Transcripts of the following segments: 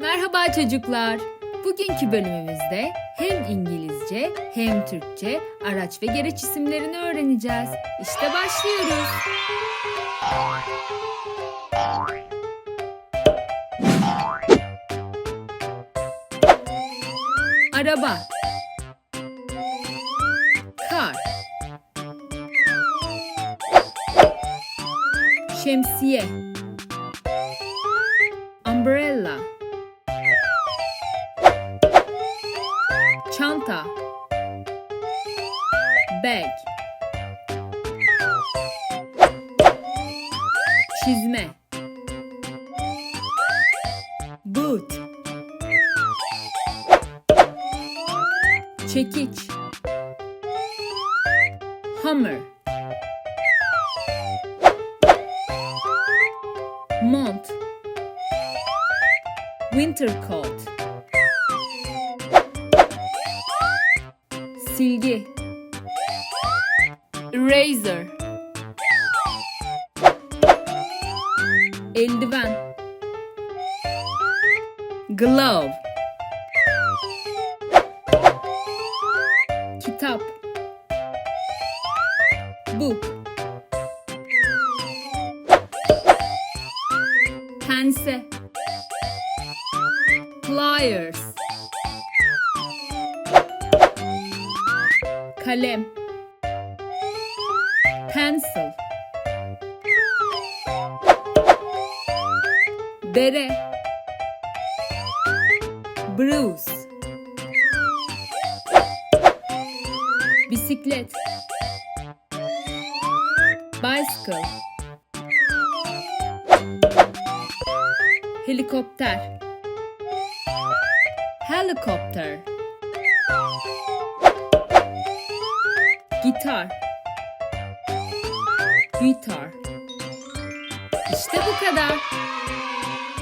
Merhaba çocuklar. Bugünkü bölümümüzde hem İngilizce hem Türkçe araç ve gereç isimlerini öğreneceğiz. İşte başlıyoruz. Araba Car Şemsiye Çanta Bag. Çizme. Boot. Çekiç. Hammer. Mont. Winter coat Silgi. Eraser. Eldiven. Glove. Kitap. Book. Pense. Pliers Kalem. Pencil. Bere Bruce Bisiklet. Bicycle. Helikopter. Helicopter Gitar Gitar İşte bu kadar.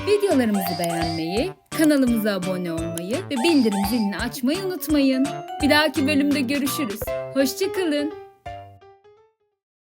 Videolarımızı beğenmeyi, kanalımıza abone olmayı ve bildirim zilini açmayı unutmayın. Bir dahaki bölümde görüşürüz. Hoşçakalın.